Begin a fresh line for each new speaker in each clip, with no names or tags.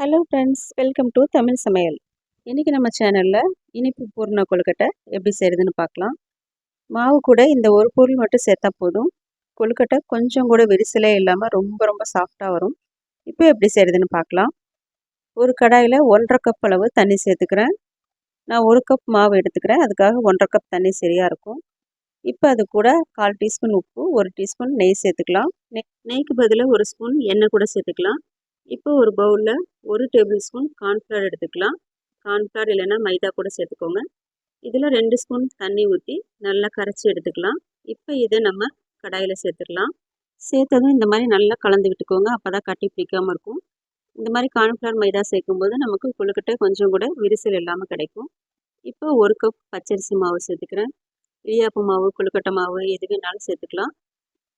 Hello friends welcome to Tamil சமையல் இன்றைக்கி நம்ம சேனலில் இனிப்பு பூர்ண கொழுக்கட்டை எப்படி செய்கிறதுன்னு பார்க்கலாம். மாவு கூட இந்த ஒரு பொருள் மட்டும் சேர்த்தா போதும். கொழுக்கட்டை கொஞ்சம் கூட விரிசலே இல்லாமல் ரொம்ப ரொம்ப சாஃப்டாக வரும். இப்போ எப்படி செய்கிறதுன்னு பார்க்கலாம். ஒரு கடாயில் ஒன்றரை கப் அளவு தண்ணி சேர்த்துக்கிறேன். நான் ஒரு கப் மாவு எடுத்துக்கிறேன். அதுக்காக ஒன்றரை கப் தண்ணி சரியாக இருக்கும். இப்போ அது கூட கால் டீஸ்பூன் உப்பு ஒரு டீஸ்பூன் நெய் சேர்த்துக்கலாம். நெய் நெய்க்கு பதிலாக ஒரு ஸ்பூன் எண்ணெய் கூட சேர்த்துக்கலாம். இப்போ ஒரு பவுலில் ஒரு டேபிள் ஸ்பூன் கார்ன்ஃப்ளவர் எடுத்துக்கலாம். கார்ன்ஃப்ளவர் இல்லைன்னா மைதா கூட சேர்த்துக்கோங்க. இதில் ரெண்டு ஸ்பூன் தண்ணி ஊற்றி நல்லா கரைச்சி எடுத்துக்கலாம். இப்போ இதை நம்ம கடாயில் சேர்த்துக்கலாம் சேர்த்ததும் இந்த மாதிரி நல்லா கலந்து விட்டுக்கோங்க. அப்போ தான் கட்டி பிடிக்காமல் இருக்கும். இந்த மாதிரி கார்ன்ஃப்ளவர் மைதா சேர்க்கும்போது நமக்கு கொழுக்கட்டை கொஞ்சம் கூட விரிசல் இல்லாமல் கிடைக்கும். இப்போ ஒரு கப் பச்சரிசி மாவு சேர்த்துக்கிறேன். இடியாப்பு மாவு கொழுக்கட்டை மாவு எது வேணாலும் சேர்த்துக்கலாம்.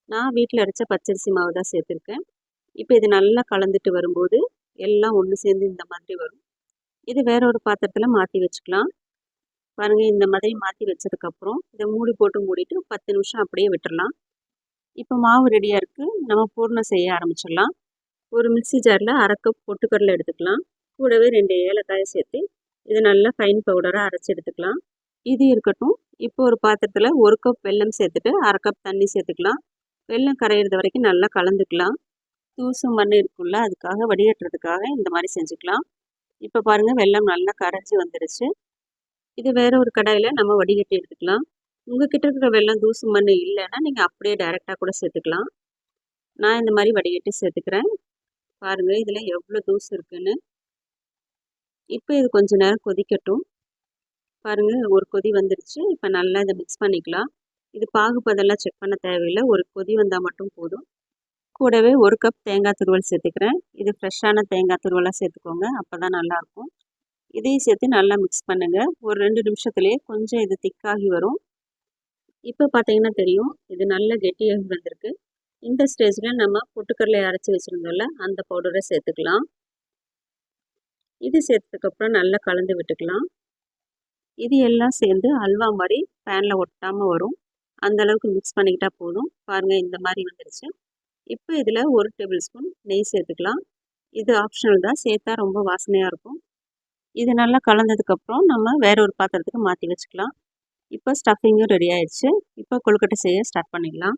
நான் வீட்டில் அரைச்ச பச்சரிசி மாவு தான் சேர்த்துருக்கேன். இப்போ இது நல்லா கலந்துட்டு வரும்போது எல்லாம் ஒன்று சேர்ந்து இந்த மாதிரி வரும். இது வேற ஒரு பாத்திரத்தில் மாற்றி வச்சுக்கலாம். பாருங்கள் இந்த மாதிரி மாற்றி வச்சதுக்கப்புறம் இதை மூடி போட்டு மூடிட்டு பத்து நிமிஷம் அப்படியே விட்டுடலாம் இப்போ மாவு ரெடியாக இருக்குது நம்ம பூர்ணம் செய்ய ஆரம்பிச்சிடலாம். ஒரு மிக்சி ஜாரில் அரை கப் பொட்டுக்கடலை எடுத்துக்கலாம். கூடவே ரெண்டு ஏலக்காயை சேர்த்து இதை நல்லா ஃபைன் பவுடராக அரைச்சி எடுத்துக்கலாம். இது இருக்கட்டும். இப்போ ஒரு பாத்திரத்தில் ஒரு கப் வெல்லம் சேர்த்துட்டு அரை கப் தண்ணி சேர்த்துக்கலாம். வெல்லம் கரையிறது வரைக்கும் நல்லா கலந்துக்கலாம். தூசு மண் இருக்குல்ல அதுக்காக வடிகட்டுறதுக்காக இந்த மாதிரி செஞ்சுக்கலாம். இப்போ பாருங்கள் வெள்ளம் நல்லா கரைஞ்சி வந்துடுச்சு இது வேறு ஒரு கடாயில் நம்ம வடிகட்டி எடுத்துக்கலாம். உங்ககிட்ட இருக்கிற வெள்ளம் தூசு மண் இல்லைன்னா நீங்கள் அப்படியே டைரெக்டாக கூட சேர்த்துக்கலாம். நான் இந்த மாதிரி வடிகட்டி சேர்த்துக்கிறேன். பாருங்கள் இதில் எவ்வளோ தூசு இருக்குன்னு. இப்போ இது கொஞ்சம் நேரம் கொதிக்கட்டும். பாருங்கள் ஒரு கொதி வந்துருச்சு. இப்போ நல்லா இதை மிக்ஸ் பண்ணிக்கலாம். இது பாகுபதெல்லாம் செக் பண்ண தேவையில்லை. ஒரு கொதி வந்தால் மட்டும் போதும். கூடவே ஒரு கப் தேங்காய் துருவல் சேர்த்துக்கிறேன். இது ஃப்ரெஷ்ஷான தேங்காய் துருவலாக சேர்த்துக்கோங்க. அப்போ தான் நல்லாயிருக்கும். இதையும் சேர்த்து நல்லா மிக்ஸ் பண்ணுங்கள் ஒரு ரெண்டு நிமிஷத்துலேயே கொஞ்சம் இது திக்காகி வரும். இப்போ பார்த்தீங்கன்னா தெரியும். இது நல்ல கெட்டியாகி வந்திருக்கு. இந்த ஸ்டேஜில் நம்ம பொட்டுக்கடலை அரைச்சி வச்சுருந்தோம்ல அந்த பவுடரை சேர்த்துக்கலாம். இது சேர்த்ததுக்கப்புறம் நல்லா கலந்து விட்டுக்கலாம். இது எல்லாம் சேர்ந்து அல்வா மாதிரி பேனில் ஒட்டாமல் வரும். அந்தளவுக்கு மிக்ஸ் பண்ணிக்கிட்டால் போதும். பாருங்கள் இந்த மாதிரி வந்துடுச்சு இப்போ இதில் ஒரு டேபிள் ஸ்பூன் நெய் சேர்த்துக்கலாம். இது ஆப்ஷனல் தான் சேர்த்தா ரொம்ப வாசனையாக இருக்கும். இது நல்லா கலந்ததுக்கப்புறம் நம்ம வேறு ஒரு பாத்திரத்துக்கு மாற்றி வச்சுக்கலாம். இப்போ ஸ்டஃபிங்கும் ரெடி ஆயிடுச்சு. இப்போ கொழுக்கட்டை செய்ய ஸ்டார்ட் பண்ணிக்கலாம்.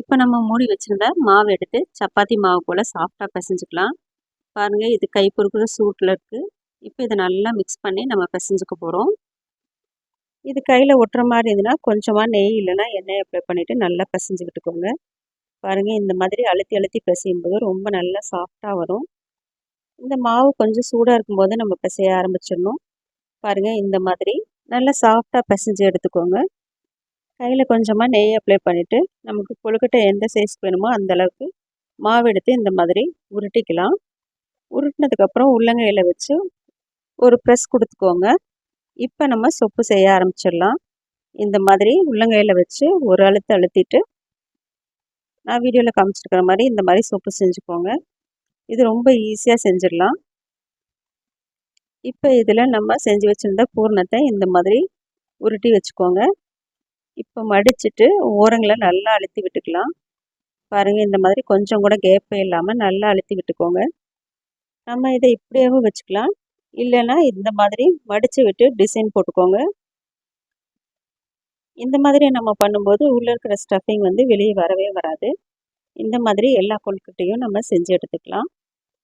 இப்போ நம்ம மூடி வச்சுருந்த மாவு எடுத்து சப்பாத்தி மாவு போல் சாஃப்டாக பிசைஞ்சுக்கலாம். பாருங்கள் இது கை பொறுக்கிற சூட்டில் இருக்குது இப்போ இதை நல்லா மிக்ஸ் பண்ணி நம்ம பிசைஞ்சுக்க போகிறோம் இது கையில் ஒட்டுற மாதிரி இருந்ததுன்னா கொஞ்சமாக நெய் இல்லைன்னா எண்ணெய் அப்ளை பண்ணிவிட்டு நல்லா பிசைஞ்சு விட்டுக்கோங்க. பாருங்கள் இந்த மாதிரி அழுத்தி அழுத்தி பிசையும் போது ரொம்ப நல்லா சாஃப்டாக வரும். இந்த மாவு கொஞ்சம் சூடாக இருக்கும்போது நம்ம பிசைய ஆரம்பிச்சிடணும். பாருங்கள் இந்த மாதிரி நல்லா சாஃப்டாக பிசைஞ்சு எடுத்துக்கோங்க. கையில் கொஞ்சமாக நெய் அப்ளை பண்ணிவிட்டு நமக்கு கொழுக்கட்டை எந்த சைஸ் வேணுமோ அந்தளவுக்கு மாவு எடுத்து இந்த மாதிரி உருட்டிக்கலாம். உருட்டினதுக்கப்புறம் உள்ளங்கையில் வச்சு ஒரு ப்ரெஸ் கொடுத்துக்கோங்க. இப்போ நம்ம சொப்பு செய்ய ஆரம்பிச்சிடலாம். இந்த மாதிரி உள்ளங்கையில் வச்சு ஒரு அழுத்து அழுத்திட்டு நான் வீடியோவில் காமிச்சிருக்கிற மாதிரி இந்த மாதிரி சோப்பு செஞ்சுக்கோங்க. இது ரொம்ப ஈஸியாக செஞ்சிடலாம். இப்போ இதில் நம்ம செஞ்சு வச்சுருந்த பூர்ணத்தை இந்த மாதிரி உருட்டி வச்சுக்கோங்க. இப்போ மடிச்சுட்டு ஓரங்களை நல்லா அழுத்தி விட்டுக்கலாம். பாருங்கள் இந்த மாதிரி கொஞ்சம் கூட கேப்பே இல்லாமல் நல்லா அழுத்தி விட்டுக்கோங்க. நம்ம இதை இப்படியாகவும் வச்சுக்கலாம். இல்லைன்னா இந்த மாதிரி மடித்து விட்டு டிசைன் போட்டுக்கோங்க. இந்த மாதிரி நம்ம பண்ணும்போது உள்ளே இருக்கிற ஸ்டஃபிங் வந்து வெளியே வரவே வராது. இந்த மாதிரி எல்லா கொழுக்கட்டையும் நம்ம செஞ்சு எடுத்துக்கலாம்.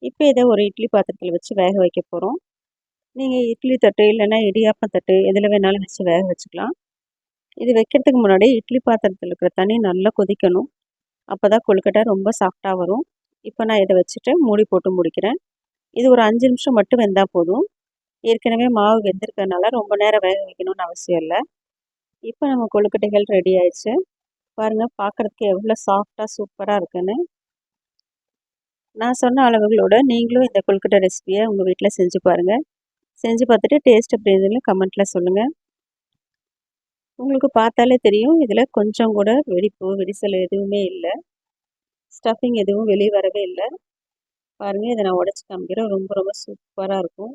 இப்போ இதை ஒரு இட்லி பாத்திரத்தில் வச்சு வேக வைக்க போகிறோம் நீங்கள் இட்லி தட்டு இல்லைன்னா இடியாப்பம் தட்டு எதில் வேணாலும் வச்சு வேக வச்சுக்கலாம். இது வைக்கிறதுக்கு முன்னாடி இட்லி பாத்திரத்தில் இருக்கிற தண்ணி நல்லா கொதிக்கணும். அப்போ தான் கொழுக்கட்டை ரொம்ப சாஃப்டாக வரும். இப்போ நான் இதை வச்சுட்டு மூடி போட்டு முடிக்கிறேன். இது ஒரு அஞ்சு நிமிஷம் மட்டும் வெந்தால் போதும். ஏற்கனவே மாவு வெந்திருக்கனால ரொம்ப நேரம் வேக வைக்கணும்னு அவசியம் இல்லை. இப்போ நம்ம கொழுக்கட்டைகள் ரெடி ஆயிடுச்சு. பாருங்கள் பார்க்குறதுக்கு எவ்வளோ சாஃப்டாக சூப்பராக இருக்குன்னு. நான் சொன்ன அளவுகளோட நீங்களும் இந்த கொழுக்கட்டை ரெசிபியை உங்கள் வீட்டில் செஞ்சு பாருங்கள் செஞ்சு பார்த்துட்டு டேஸ்ட் எப்படி இருந்ததுன்னு கமெண்ட்டில் சொல்லுங்கள் உங்களுக்கு பார்த்தாலே தெரியும் இதில் கொஞ்சம் கூட வெடிப்பு வெடிசல் எதுவுமே இல்லை. ஸ்டஃபிங் எதுவும் வெளியே வரவே இல்லை. பாருங்கள் இதை நான் உடச்சி காமிக்கிறேன். ரொம்ப ரொம்ப சூப்பராக இருக்கும்.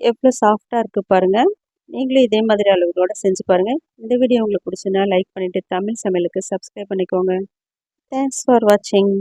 எவ்வளோ சாஃப்டாக இருக்குது பாருங்கள் நீங்களும் இதே மாதிரி அளவுகளோடு செஞ்சு பாருங்கள் இந்த வீடியோ உங்களுக்கு பிடிச்சுன்னா லைக் பண்ணிவிட்டு தமிழ் சமையலுக்கு சப்ஸ்கிரைப் பண்ணிக்கோங்க. தேங்க்ஸ் ஃபார் வாட்சிங்